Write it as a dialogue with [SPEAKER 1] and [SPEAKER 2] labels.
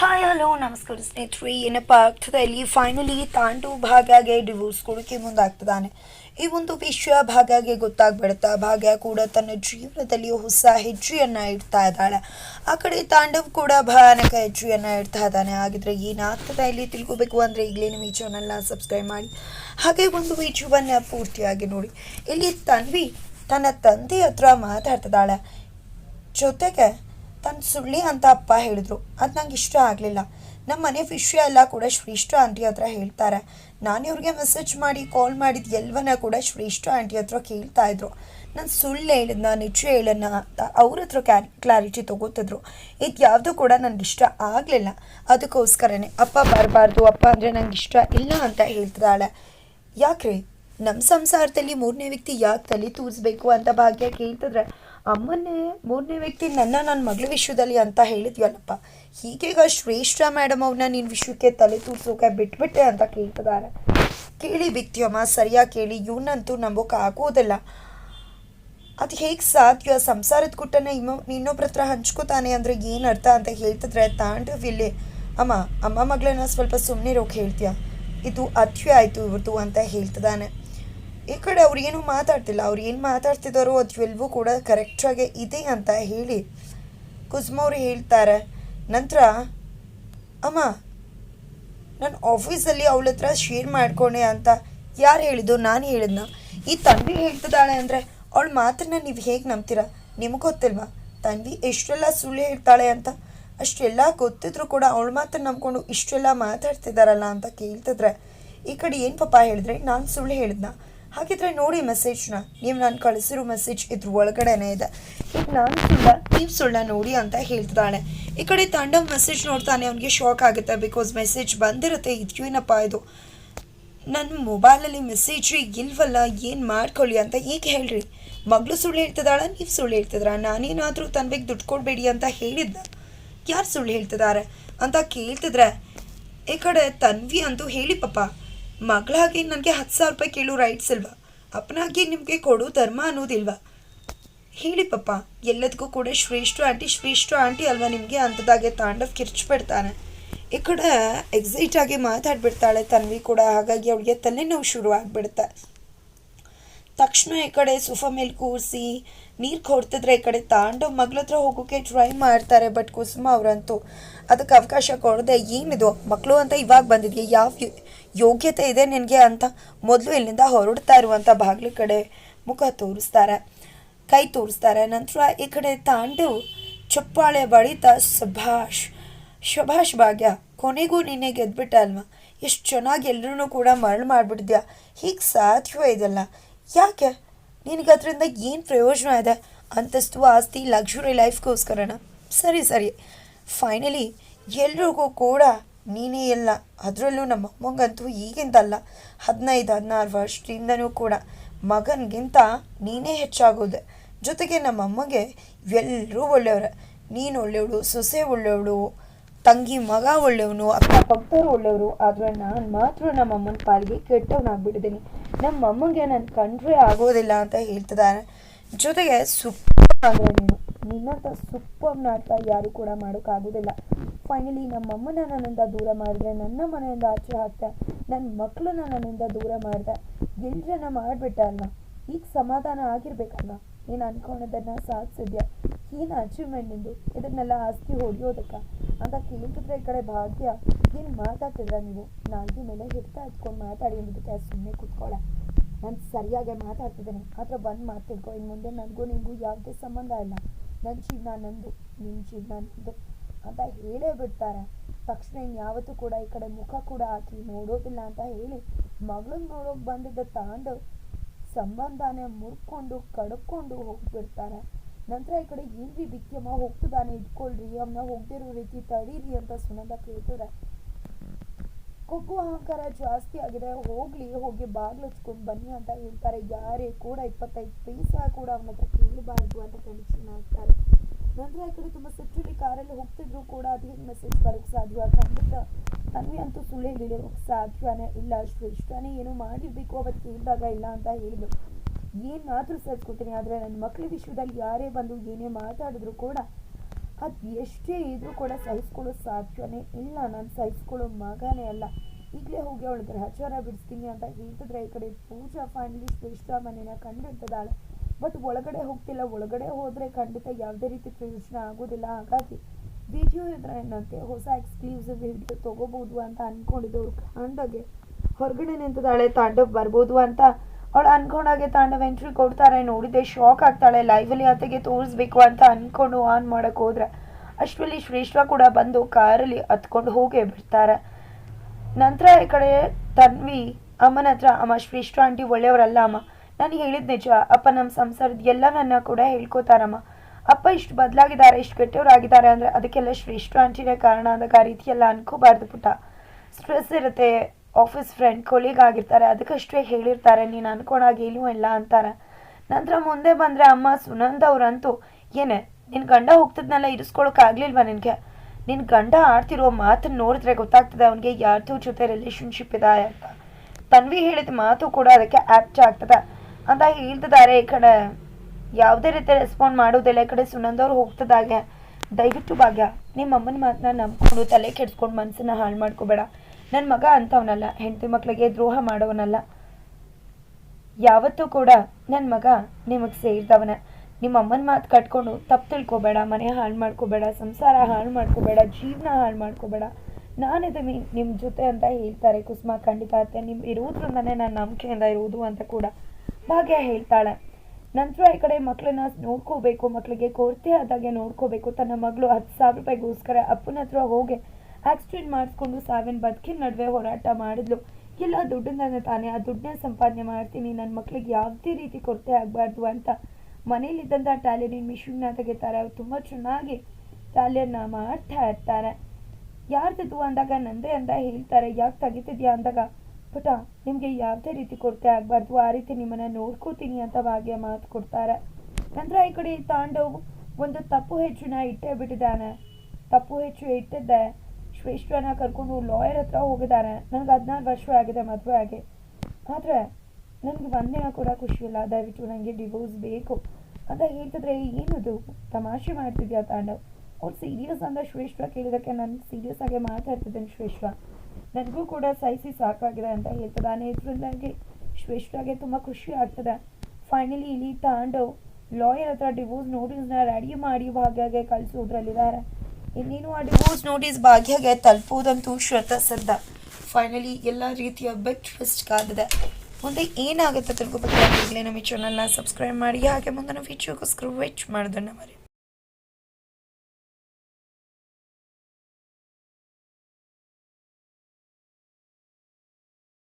[SPEAKER 1] Hi hello ನಮಸ್ಕಾರ ಸ್ನೇಹಿತರೆ. ಏನಪ್ಪ ಆಗ್ತದೆ? ಇಲ್ಲಿ ಫೈನಲಿ ತಾಂಡು ಭಾಗ್ಯಗೆ ಡಿವೋರ್ಸ್ ಕೊಡೋಕೆ ಮುಂದಾಗ್ತದಾನೆ. ಈ ಒಂದು ವಿಷಯ ಭಾಗ್ಯಗೆ ಗೊತ್ತಾಗ್ಬಿಡುತ್ತಾ. ಭಾಗ್ಯ ಕೂಡ ತನ್ನ ಜೀವನದಲ್ಲಿ ಹೊಸ ಹೆಜ್ಜೆಯನ್ನು ಇಡ್ತಾ ಇದ್ದಾಳೆ. ಆ ಕಡೆ ತಾಂಡವ್ ಕೂಡ ಭಯಾನಕ ಹೆಜ್ಜೆಯನ್ನು ಇಡ್ತಾ ಇದ್ದಾನೆ. ಹಾಗಿದ್ರೆ ಏನಾಗ್ತದೆ ಇಲ್ಲಿ ತಿಳ್ಕೊಬೇಕು ಅಂದರೆ ಈಗಲೇ ನಿಮ್ಮ ಈ ಚಾನಲ್ನ ಸಬ್ಸ್ಕ್ರೈಬ್ ಮಾಡಿ. ಹಾಗೆ ಒಂದು ವಿಡಿಯೋವನ್ನ ಪೂರ್ತಿಯಾಗಿ ನೋಡಿ. ಇಲ್ಲಿ ತನ್ವಿ ತನ್ನ ತಂದೆ ಹತ್ರ ಮಾತಾಡ್ತಿದ್ದಾಳೆ. ಜೊತೆಗೆ ತನ್ನ ಸುಳ್ಳಿ ಅಂತ ಅಪ್ಪ ಹೇಳಿದ್ರು. ಅದು ನಂಗೆ ಇಷ್ಟ ಆಗಲಿಲ್ಲ. ನಮ್ಮ ಮನೆ ವಿಷಯ ಎಲ್ಲ ಕೂಡ ಶ್ರೇಷ್ಠ ಆಂಟಿ ಹತ್ರ ಹೇಳ್ತಾರೆ. ನಾನು ಇವ್ರಿಗೆ ಮೆಸೇಜ್ ಮಾಡಿ ಕಾಲ್ ಮಾಡಿದ ಎಲ್ಲವನ್ನ ಕೂಡ ಶ್ರೇಷ್ಠ ಆಂಟಿ ಹತ್ರ ಕೇಳ್ತಾ ಇದ್ರು. ನಾನು ಸುಳ್ಳು ಹೇಳಿದ್ನ, ನಿಜ ಹೇಳನ್ನ ಅವ್ರ ಹತ್ರ ಕ್ಲಾರಿಟಿ ತಗೋತಿದ್ರು. ಇದು ಯಾವುದೂ ಕೂಡ ನನಗೆ ಇಷ್ಟ ಆಗಲಿಲ್ಲ. ಅದಕ್ಕೋಸ್ಕರನೇ ಅಪ್ಪ ಬರಬಾರ್ದು, ಅಪ್ಪ ಅಂದರೆ ನಂಗೆ ಇಷ್ಟ ಇಲ್ಲ ಅಂತ ಹೇಳ್ತಿದ್ದಾಳೆ. ಯಾಕ್ರಿ? ನಮ್ಮ ಸಂಸಾರದಲ್ಲಿ ಮೂರನೇ ವ್ಯಕ್ತಿ ಯಾಕೆ ತಲೆ ತೂರಿಸ್ಬೇಕು ಅಂತ ಭಾಗ್ಯ ಕೇಳ್ತಿದ್ರೆ ಅಮ್ಮನ್ನೇ ಮೂರನೇ ವ್ಯಕ್ತಿ ನನ್ನ ನನ್ನ ಮಗಳ ವಿಷಯದಲ್ಲಿ ಅಂತ ಹೇಳಿದ್ಯಲ್ಲಪ್ಪ. ಹೀಗೀಗ ಶ್ರೇಷ್ಠ ಮೇಡಮ್ ಅವ್ರನ್ನ ನಿನ್ನ ವಿಷಯಕ್ಕೆ ತಲೆ ತೂರ್ಸೋಕೆ ಬಿಟ್ಬಿಟ್ಟೆ ಅಂತ ಕೇಳ್ತಿದ್ದಾರೆ ಕೇಳಿ ವ್ಯಕ್ತಿಯಮ್ಮ ಸರಿಯಾಗಿ ಕೇಳಿ. ಇವನಂತೂ ನಂಬೋಕೆ ಆಗೋದಿಲ್ಲ. ಅದು ಹೇಗೆ ಸಾಧ್ಯ? ಸಂಸಾರದ ಕುಟ್ಟನ ಇಮ್ಮ ಇನ್ನೊಬ್ರ ಹತ್ರ ಹಂಚ್ಕೋತಾನೆ ಅಂದರೆ ಏನು ಅರ್ಥ ಅಂತ ಹೇಳ್ತಿದ್ರೆ ತಾಂಡವಿಲ್ಲಿ. ಅಮ್ಮ ಅಮ್ಮ ಮಗಳನ್ನ ಸ್ವಲ್ಪ ಸುಮ್ಮನೆ ಇರೋಕೆ ಹೇಳ್ತೀಯ? ಇದು ಅತ್ಯ ಆಯಿತು ಇವ್ರದ್ದು ಅಂತ ಹೇಳ್ತಿದ್ದಾನೆ ಈ ಕಡೆ ಏನು ಮಾತಾಡ್ತಿಲ್ಲ. ಅವ್ರು ಏನು ಮಾತಾಡ್ತಿದ್ದಾರೋ ಎಲ್ಲವೂ ಕೂಡ ಕರೆಕ್ಟಾಗೆ ಇದೆ ಅಂತ ಹೇಳಿ ಕುಸುಮ ಅವ್ರು ಹೇಳ್ತಾರೆ. ನಂತರ, ಅಮ್ಮ, ನಾನು ಆಫೀಸಲ್ಲಿ ಅವಳ ಹತ್ರ ಶೇರ್ ಮಾಡ್ಕೊಂಡೆ ಅಂತ ಯಾರು ಹೇಳಿದ್ದು? ನಾನು ಹೇಳಿದ್ನ. ಈ ತನ್ವಿ ಹೇಳ್ತಿದ್ದಾಳೆ ಅಂದರೆ ಅವಳ ಮಾತನ್ನ ನೀವು ಹೇಗೆ ನಂಬ್ತೀರಾ? ನಿಮಗೆ ಗೊತ್ತಿಲ್ವಾ? ತನ್ವಿ ಎಷ್ಟೆಲ್ಲ ಸುಳ್ಳು ಹೇಳ್ತಾಳೆ ಅಂತ. ಅಷ್ಟೆಲ್ಲ ಗೊತ್ತಿದ್ರು ಕೂಡ ಅವಳ ಮಾತ್ರ ನಂಬ್ಕೊಂಡು ಇಷ್ಟೆಲ್ಲ ಮಾತಾಡ್ತಿದ್ದಾರಲ್ಲ ಅಂತ ಕೇಳ್ತಿದ್ರೆ, ಈ ಕಡೆ ಏನು ಪಾಪ ಹೇಳಿದ್ರೆ? ನಾನು ಸುಳ್ಳು ಹೇಳಿದ್ನ. ಹಾಗಿದ್ರೆ ನೋಡಿ ಮೆಸೇಜ್ನ ನೀವು ನಾನು ಕಳಿಸಿರೋ ಮೆಸೇಜ್ ಇದ್ರ ಒಳಗಡೆನೇ ಇದೆ. ಈಗ ನಾನು ಸುಳ್ಳ ನೀವು ಸುಳ್ಳ ನೋಡಿ ಅಂತ ಹೇಳ್ತಿದ್ದಾಳೆ. ಈ ಕಡೆ ತಂಡ ಮೆಸೇಜ್ ನೋಡ್ತಾನೆ, ಅವನಿಗೆ ಶಾಕ್ ಆಗುತ್ತೆ ಬಿಕಾಸ್ ಮೆಸೇಜ್ ಬಂದಿರುತ್ತೆ. ಇದೇನಪ್ಪ ಇದು? ನನ್ನ ಮೊಬೈಲಲ್ಲಿ ಮೆಸೇಜ್ ಇಲ್ವಲ್ಲ, ಏನು ಮಾಡ್ಕೊಳ್ಳಿ ಅಂತ ಈಗ ಹೇಳ್ರಿ? ಮಗಳು ಸುಳ್ಳು ಹೇಳ್ತಿದ್ದಾಳ? ನೀವು ಸುಳ್ಳು ಹೇಳ್ತಿದ್ರ? ನಾನೇನಾದರೂ ತನ್ಬೇಕು ದುಡ್ಡು ಕೊಡಬೇಡಿ ಅಂತ ಹೇಳಿದ್ದ ಯಾರು ಸುಳ್ಳು ಹೇಳ್ತಿದ್ದಾರೆ ಅಂತ ಕೇಳ್ತಿದ್ರೆ, ಈ ಕಡೆ ತನ್ವಿ ಅಂತೂ ಹೇಳಿ ಪಾಪ ಮಗಳಾಗಿ ನನಗೆ ಹತ್ತು ಸಾವಿರ ರೂಪಾಯಿ ಕೇಳು ರೈಟ್ಸ್ ಇಲ್ವಾ ಅಪ್ಪನಾಗಿ ನಿಮಗೆ ಕೊಡು ಧರ್ಮ ಅನ್ನೋದಿಲ್ವಾ? ಹೇಳಿ ಪಾಪ, ಎಲ್ಲದಕ್ಕೂ ಕೂಡ ಶ್ರೇಷ್ಠ ಆಂಟಿ ಶ್ರೇಷ್ಠ ಆಂಟಿ ಅಲ್ವಾ ನಿಮಗೆ? ಅಂಥದ್ದಾಗೆ ತಾಂಡವ್ ಕಿರ್ಚ್ಬಿಡ್ತಾನೆ. ಈ ಕಡೆ ಎಕ್ಸೈಟ್ ಆಗಿ ಮಾತಾಡ್ಬಿಡ್ತಾಳೆ ತನ್ವಿ ಕೂಡ, ಹಾಗಾಗಿ ಅವಳಿಗೆ ತಲೆನೋವು ಶುರು ಆಗ್ಬಿಡುತ್ತೆ ತಕ್ಷಣ ಈ ಕಡೆ ಸುಫಾ ಮೇಲೆ ಕೂರಿಸಿ ನೀರು ಕೊಡ್ತಿದ್ರೆ ಈ ಕಡೆ ತಾಂಡು ಮಗ್ಳ ಹತ್ರ ಹೋಗೋಕೆ ಟ್ರೈ ಮಾಡ್ತಾರೆ ಬಟ್ ಕುಸುಮ ಅವರಂತೂ ಅದಕ್ಕೆ ಅವಕಾಶ ಕೊಡದೆ, ಏನಿದು? ಮಕ್ಕಳು ಅಂತ ಇವಾಗ ಬಂದಿದ್ಯಾ? ಯಾವ ಯೋಗ್ಯತೆ ಇದೆ ನಿನಗೆ ಅಂತ ಮೊದಲು ಇಲ್ಲಿಂದ ಹೊರಡ್ತಾ ಇರುವಂಥ ಬಾಗಿಲು ಕಡೆ ಮುಖ ತೋರಿಸ್ತಾರೆ, ಕೈ ತೋರಿಸ್ತಾರೆ. ನಂತರ ಈ ಕಡೆ ತಾಂಡು ಚಪ್ಪಾಳೆ ಬಡಿತ ಸಭಾಷ್, ಶಭಾಷ್ ಭಾಗ್ಯ, ಕೊನೆಗೂ ನಿನ್ನೆ ಗೆದ್ಬಿಟ್ಟ ಅಲ್ವಾ? ಎಷ್ಟು ಚೆನ್ನಾಗಿ ಎಲ್ಲರೂ ಕೂಡ ಮರಳು ಮಾಡಿಬಿಟ್ಟಿದ್ಯಾ? ಹೀಗೆ ಸಾಧ್ಯವೇ ಇದೆಲ್ಲ. ಯಾಕೆ? ನಿನಗೆ ಅದರಿಂದ ಏನು ಪ್ರಯೋಜನ ಇದೆ? ಅಂತಸ್ತು, ಆಸ್ತಿ ಲಕ್ಸುರಿ ಲೈಫ್ಗೋಸ್ಕರನ ಸರಿ ಸರಿ. ಫೈನಲಿ ಎಲ್ರಿಗೂ ಕೂಡ ನೀನೇ ಎಲ್ಲ ಅದರಲ್ಲೂ ನಮ್ಮ ಅಮ್ಮಂಗಂತೂ ಈಗಿಂದಲ್ಲ ಹದಿನೈದು, ಹದಿನಾರು ವರ್ಷದಿಂದನೂ ಕೂಡ ಮಗನಿಗಿಂತ ನೀನೇ ಹೆಚ್ಚಾಗೋದೆ. ಜೊತೆಗೆ ನಮ್ಮ ಅಮ್ಮಗೆ ಎಲ್ಲರೂ ಒಳ್ಳೆಯವ್ರೆ. ನೀನು ಒಳ್ಳೆಯವಳು, ಸೊಸೆ ಒಳ್ಳೆಯವಳು, ತಂಗಿ, ಮಗ ಒಳ್ಳೆಯವನು, ಅಕ್ಕ ಪಕ್ಕರು ಒಳ್ಳೆಯವರು. ಆದರೆ ನಾನು ಮಾತ್ರ ನಮ್ಮ ಅಮ್ಮನ ಪಾಲಿಗೆ ಕೆಟ್ಟವನಾಗ್ಬಿಟ್ಟಿದ್ದೀನಿ. ನಮ್ಮ ಅಮ್ಮಂಗೆ ನಾನು ಕಂಡ್ರೆ ಆಗೋದಿಲ್ಲ ಅಂತ ಹೇಳ್ತಿದ್ದಾರೆ. ಜೊತೆಗೆ ಸೂಪರ್ ಅಂದರೆ ನೀನು ನಿನ್ನಂಥ ಸೂಪರ್ ನಾಟಕ ಯಾರು ಕೂಡ ಮಾಡೋಕ್ಕಾಗೋದಿಲ್ಲ ಫೈನಲಿ ನಮ್ಮ ಅಮ್ಮನ ನನ್ನಿಂದ ದೂರ ಮಾಡಿದ್ರೆ ನನ್ನ ಮನೆಯಿಂದ ಆಚೆ ಹಾಕ್ತೆ ನನ್ನ ಮಕ್ಕಳನ್ನ ನನ್ನಿಂದ ದೂರ ಮಾಡಿದೆ. ಎಲ್ಲರನ್ನ ಮಾಡಿಬಿಟ್ಟೆ ಅಲ್ಲ ಈಗ ಸಮಾಧಾನ ಆಗಿರ್ಬೇಕಲ್ವ? ನೀನು ಅನ್ಕೊಂಡಿದ್ದನ್ನ ಸಾಧಿಸಿದ್ಯಾ? ಏನು ಅಚೀವ್ಮೆಂಟ್ ನಿಂದು? ಇದನ್ನೆಲ್ಲ ಆಸ್ತಿ ಹೊಡಿಯೋದಕ್ಕ? ಅಂತ ಕೇಳ್ತಿದ್ರೆ ಈ ಕಡೆ ಭಾಗ್ಯ. ಏನು ಮಾತಾಡ್ತಿದ್ರ ನೀವು? ನಾಲ್ಕು ಮೇಲೆ ಹಿಡ್ತಾ ಹಚ್ಕೊಂಡು ಮಾತಾಡಿ ಅಂದ್ಬಿಟ್ಟು ಸುಮ್ಮನೆ ಕೂತ್ಕೊಳ್ಳ ನಾನು ಸರಿಯಾಗಿ ಮಾತಾಡ್ತಿದ್ದೇನೆ. ಆದರೆ ಬಂದು ಮಾತು ತಿಳ್ಕೊ. ಇನ್ನು ಮುಂದೆ ನನಗೂ ನಿಮಗೂ ಯಾವುದೇ ಸಂಬಂಧ ಇಲ್ಲ. ನನ್ನ ಜೀವನ ನಂದು ನಿನ್ನ ಜೀವನ ನಂದು ಅಂತ ಹೇಳೇ ಬಿಡ್ತಾರೆ. ತಕ್ಷಣ ಇನ್ಯಾವತ್ತೂ ಕೂಡ ಈ ಕಡೆ ಮುಖ ಕೂಡ ಹಾಕಿ ನೋಡೋದಿಲ್ಲ ಅಂತ ಹೇಳಿ ಮಗಳನ್ನ ನೋಡೋಕೆ ಬಂದಿದ್ದ ತಾಂಡ ಸಂಬಂಧನೇ ಮುರ್ಕೊಂಡು, ಕಡ್ಕೊಂಡು ಹೋಗ್ಬಿಡ್ತಾರೆ. ನಂತರ ಈ ಕಡೆ ಏನ್ರಿ ಅಮ್ಮ ಹೋಗ್ತದಾನೆ ಇಟ್ಕೊಳ್ರಿ ಅವನ್ನ ಹೋಗ್ದಿರೋ ರೀತಿ ತಡೀರಿ ಅಂತ ಸುನಂದ ಕೇಳ್ತಾರೆ ಕೊಬ್ಬು ಅಹಂಕಾರ ಜಾಸ್ತಿ ಆಗಿದೆ. ಹೋಗ್ಲಿ, ಹೋಗಿ ಬಾಗ್ಲು ಹಚ್ಕೊಂಡು ಬನ್ನಿ ಅಂತ ಹೇಳ್ತಾರೆ. ಯಾರೇ ಕೂಡ ಇಪ್ಪತ್ತೈದು ಪೈಸಾ ಕೂಡ ಅವನ ಹತ್ರ ಕೇಳಬಾರ್ದು ಅಂತ ಟೆನ್ಷನ್ ಆಗ್ತಾರೆ. ನಂತರ ಈ ಕಡೆ ತುಂಬ ಸಿಟ್ಟಲ್ಲಿ ಕಾರಲ್ಲಿ ಹೋಗ್ತಿದ್ರು ಕೂಡ ಅದು ಮೆಸೇಜ್ ಬರೋಕ್ಕೆ ಸಾಧ್ಯ? ಖಂಡಿತ ತನ್ವಿ ಅಂತೂ ಸುಳ್ಳು ಹೇಳಿರೋಕ್ಕೆ ಸಾಧ್ಯನೇ ಇಲ್ಲ. ಅಷ್ಟು ಇಷ್ಟನೇ ಏನೋ ಮಾಡಿರಬೇಕು, ಅವತ್ತು ಕೇಳಿದಾಗ ಇಲ್ಲ ಅಂತ ಹೇಳಿದ್ರು. ಏನಾದರೂ ಸರಿಸ್ಕೊತೀನಿ ಆದರೆ ನನ್ನ ಮಕ್ಕಳ ವಿಷಯದಲ್ಲಿ ಯಾರೇ ಬಂದು ಏನೇ ಮಾತಾಡಿದ್ರು ಕೂಡ ಅದು ಎಷ್ಟೇ ಇದ್ರೂ ಕೂಡ ಸಹಿಸ್ಕೊಳ್ಳೋ ಸಾಧ್ಯನೇ ಇಲ್ಲ. ನಾನು ಸಹಿಸ್ಕೊಳ್ಳೋ ಮಗನೇ ಅಲ್ಲ. ಈಗಲೇ ಹೋಗಿ ಅವಳ ಗ್ರಹಚಾರ ಬಿಡಿಸ್ತೀನಿ ಅಂತ ಹೇಳ್ತಿದ್ರೆ ಈ ಕಡೆ ಪೂಜಾ ಶ್ರೇಷ್ಠ ಮನೇನ ಕಂಡಿರ್ತದಾಳೆ ಬಟ್ ಒಳಗಡೆ ಹೋಗ್ತಿಲ್ಲ. ಒಳಗಡೆ ಹೋದರೆ ಖಂಡಿತ ಯಾವುದೇ ರೀತಿ ಪ್ರಯೋಜನ ಆಗೋದಿಲ್ಲ. ಹಾಗಾಗಿ ವಿಡಿಯೋ ಇದ್ರೆ ಏನಂತೆ ಹೊಸ ಎಕ್ಸ್ಕ್ಲೂಸಿವ್ ವಿಡಿಯೋ ತೊಗೋಬೋದು ಅಂತ ಅಂದ್ಕೊಂಡಿದ್ದವ್ರು ಕಾಂಡಗೆ ಹೊರಗಡೆ ನಿಂತಿದ್ದಾಳೆ, ತಾಂಡವ್ ಬರ್ಬೋದು ಅಂತ ಅವಳು ಅನ್ಕೊಂಡಾಗೆ ತಾಂಡವ್ ಎಂಟ್ರಿ ಕೊಡ್ತಾರೆ ನೋಡಿದ್ದೆ ಶಾಕ್ ಆಗ್ತಾಳೆ ಲೈವಲ್ಲಿ ಆತಗೆ ತೋರಿಸ್ಬೇಕು ಅಂತ ಅನ್ಕೊಂಡು ಆನ್ ಮಾಡಕ್ ಹೋದ್ರೆ ಅಷ್ಟರಲ್ಲಿ ಶ್ರೇಷ್ಠ ಕೂಡ ಬಂದು ಕಾರಲ್ಲಿ ಹತ್ಕೊಂಡು ಹೋಗೇ ಬಿಡ್ತಾರೆ. ನಂತರ ಈ ಕಡೆ ತನ್ವಿ, ಅಮ್ಮನ ಹತ್ರ, ಅಮ್ಮ, ಶ್ರೇಷ್ಠ ಆಂಟಿ ಒಳ್ಳೆಯವರಲ್ಲ, ಅಮ್ಮ. ನಾನು ಹೇಳಿದ ನಿಜ. ಅಪ್ಪ ನಮ್ಮ ಸಂಸಾರದ ಎಲ್ಲ ನನ್ನ ಕೂಡ ಹೇಳ್ಕೊತಾರಮ್ಮ. ಅಪ್ಪ ಇಷ್ಟು ಬದಲಾಗಿದ್ದಾರೆ, ಇಷ್ಟು ಕೆಟ್ಟವರಾಗಿದ್ದಾರೆ ಅಂದರೆ ಅದಕ್ಕೆಲ್ಲ ಶ್ರೇಷ್ಠ ಆಂಟಿನೇ ಕಾರಣ ಅಂದಾಗ ಆ ರೀತಿ ಎಲ್ಲ ಅನ್ಕೋಬಾರ್ದು ಪುಟ್ಟ. ಸ್ಟ್ರೆಸ್ ಇರುತ್ತೆ. ಆಫೀಸ್ ಫ್ರೆಂಡ್ ಕೊಲೀಗ್ ಆಗಿರ್ತಾರೆ. ಅದಕ್ಕಷ್ಟೇ ಹೇಳಿರ್ತಾರೆ. ನೀನು ಅನ್ಕೊಳಾಗ ಏನೂ ಇಲ್ಲ ಅಂತಾರೆ. ನಂತರ ಮುಂದೆ ಬಂದರೆ ಅಮ್ಮ, ಸುನಂದ ಅವ್ರಂತೂ, ಏನೇ ನಿನ್ನ ಗಂಡ ಹೋಗ್ತಿದ್ನೆಲ್ಲ ಇರಿಸ್ಕೊಳಕ್ಕಾಗ್ಲಿಲ್ವಾ ನಿನಗೆ? ನಿನ್ನ ಗಂಡ ಆಡ್ತಿರೋ ಮಾತನ್ನು ನೋಡಿದ್ರೆ ಗೊತ್ತಾಗ್ತದೆ ಅವನಿಗೆ ಯಾರ್ದೋ ಜೊತೆ ರಿಲೇಷನ್ಶಿಪ್ ಇದೆ ಅಂತ. ತನ್ವಿ ಹೇಳಿದ ಮಾತು ಕೂಡ ಅದಕ್ಕೆ ಆಪ್ಟ್ ಆಗ್ತದೆ. ಅಂತ ಹೇಳ್ತಿದ್ದಾರೆ ಈ ಕಡೆ. ಯಾವುದೇ ರೀತಿ ರೆಸ್ಪಾಂಡ್ ಮಾಡೋದಿಲ್ಲ ಈ ಕಡೆ ಸುನಂದವ್ರು ಹೋಗ್ತದಾಗೆ ದಯವಿಟ್ಟು ಭಾಗ್ಯ ನಿಮ್ಮ ಅಮ್ಮನ ಮಾತನ್ನ ನಂಬ್ಕೊಂಡು ತಲೆ ಕೆಡ್ಸ್ಕೊಂಡು ಮನಸ್ಸನ್ನ ಹಾಳು ಮಾಡ್ಕೋಬೇಡ. ನನ್ನ ಮಗ ಅಂತವನಲ್ಲ, ಹೆಂಡತಿ ಮಕ್ಕಳಿಗೆ ದ್ರೋಹ ಮಾಡೋವನಲ್ಲ. ಯಾವತ್ತೂ ಕೂಡ ನನ್ನ ಮಗ ನಿಮಗೆ ಸೇರಿದವನ. ನಿಮ್ಮ ಅಮ್ಮನ ಮಾತು ಕಟ್ಕೊಂಡು ತಪ್ಪು ತಿಳ್ಕೊಬೇಡ, ಮನೆ ಹಾಳು ಮಾಡ್ಕೋಬೇಡ, ಸಂಸಾರ ಹಾಳು ಮಾಡ್ಕೋಬೇಡ, ಜೀವನ ಹಾಳು ಮಾಡ್ಕೋಬೇಡ. ನಾನಿದ್ದೀನಿ ನಿಮ್ಮ ಜೊತೆ ಅಂತ ಹೇಳ್ತಾರೆ ಕುಸುಮ. ಖಂಡಿತ ಅತ್ತೆ ನಿಮ್ಮ ಇರೋದ್ರಿಂದನೇ ನಾನು ನಂಬಿಕೆಯಿಂದ ಇರೋದು ಅಂತ ಕೂಡ ಭಾಗ್ಯ ಹೇಳ್ತಾಳೆ. ನಂತರ ಈ ಕಡೆ ಮಕ್ಕಳನ್ನ ನೋಡ್ಕೋಬೇಕು ಮಕ್ಕಳಿಗೆ ಕೊರತೆ ಆದಾಗೆ ನೋಡ್ಕೋಬೇಕು. ತನ್ನ ಮಗಳು ಹತ್ತು ಸಾವಿರ ರೂಪಾಯಿಗೋಸ್ಕರ ಅಪ್ಪನ ಹತ್ರ ಹೋಗಿ ಆಕ್ಸಿಡೆಂಟ್ ಮಾಡಿಸ್ಕೊಂಡು ಸಾವಿನ ಬದುಕಿನ ನಡುವೆ ಹೋರಾಟ ಮಾಡಿದ್ಲು. ಎಲ್ಲ ದುಡ್ಡನ್ನ ತಾನೇ. ಆ ದುಡ್ಡನ್ನ ಸಂಪಾದನೆ ಮಾಡ್ತೀನಿ. ನನ್ನ ಮಕ್ಳಿಗೆ ಯಾವುದೇ ರೀತಿ ಕೊರತೆ ಆಗಬಾರ್ದು ಅಂತ. ಮನೇಲಿದ್ದಂಥ ಟ್ಯಾಲಿಯನ್ ಮಿಷನ್ನ ತೆಗಿತಾರೆ. ಅವ್ರು ತುಂಬ ಚೆನ್ನಾಗಿ ಟ್ಯಾಲಿಯನ್ನ ಮಾಡ್ತಾ ಇರ್ತಾರೆ. ಯಾರ್ದಿದ್ದು ಅಂದಾಗ ನಂದೇ ಅಂತ ಹೇಳ್ತಾರೆ. ಯಾಕೆ ತೆಗಿತಿದ್ಯಾ ಅಂದಾಗ, ಪುಟ, ನಿಮಗೆ ಯಾವುದೇ ರೀತಿ ಕೊರತೆ ಆಗಬಾರ್ದು. ಆ ರೀತಿ ನಿಮ್ಮನ್ನು ನೋಡ್ಕೋತೀನಿ ಅಂತ ಭಾಗ್ಯ ಮಾತು ಕೊಡ್ತಾರೆ. ನಂತರ ಈ ಕಡೆ ತಾಂಡವ್ ಒಂದು ತಪ್ಪು ಹೆಚ್ಚಿನ ಇಟ್ಟೇ ಬಿಟ್ಟಿದ್ದಾನೆ. ತಪ್ಪು ಹೆಚ್ಚು ಇಟ್ಟಿದ್ದೆ. ಶ್ರೇಷ್ಠನ ಕರ್ಕೊಂಡು ಲಾಯರ್ ಹತ್ರ ಹೋಗಿದ್ದಾರೆ. ನನಗೆ ಹದಿನಾರು ವರ್ಷ ಆಗಿದೆ, ಮದುವೆ ಆಗಿ. ಆದರೆ ನನಗೆ ಒಂದಿನ ಕೂಡ ಖುಷಿ ಇಲ್ಲ. ದಯವಿಟ್ಟು ನನಗೆ ಡಿವೋರ್ಸ್ ಬೇಕು ಅಂತ ಹೇಳ್ತಿದ್ರೆ ಏನದು? ತಮಾಷೆ ಮಾಡ್ತಿದ್ಯಾ ತಾಂಡವ್ ಅವ್ರು ಸೀರಿಯಸ್ ಅಂತ ಶ್ರೇಷ್ಠ ಕೇಳಿದಕ್ಕೆ ನಾನು ಸೀರಿಯಸ್ ಆಗಿ ಮಾತಾಡ್ತಿದ್ದೇನೆ ಶ್ರೇಷ್ಠ. ನನಗೂ ಕೂಡ ಸಹಿಸಿ ಸಾಕಾಗಿದೆ ಅಂತ ಹೇಳ್ತಿದ್ದಾನೆ ನನಗೆ ಶ್ರೇಷ್ಠಗೆ ತುಂಬ ಖುಷಿ ಆಗ್ತದೆ. ಫೈನಲಿ ಇಲ್ಲಿ ತಾಂಡವ್ ಲಾಯರ್ ಹತ್ರ ಡಿವೋರ್ಸ್ ನೋಟಿಸ್ನ ರೆಡಿ ಮಾಡಿ ಭಾಗ್ಯಗೆ ಕಳಿಸೋದ್ರಲ್ಲಿದ್ದಾರೆ ಇನ್ನೇನು ಆ ಡಿವೋರ್ಸ್ ನೋಟಿಸ್ ಭಾಗ್ಯಗೆ ತಲುಪುವುದಂತೂ ಶ್ರತಸದ್ದ ಫೈನಲಿ ಎಲ್ಲ ರೀತಿಯ ಬಿಗ್ ಫಸ್ಟ್ ಕಾದಿದೆ. ಮುಂದೆ ಏನಾಗುತ್ತೆ ತಿಳ್ಕೊಬೇಕಾಗಲೇ ನಮ್ಮ ಚಾನಲ್ನ ಸಬ್ಸ್ಕ್ರೈಬ್ ಮಾಡಿ. ಹಾಗೆ ಮುಂದೆ ನಮ್ಮ ವಿಡಿಯೋಗೋಸ್ಕರ ವೆಚ್ ಮಾಡೋದನ್ನು ಮರಿ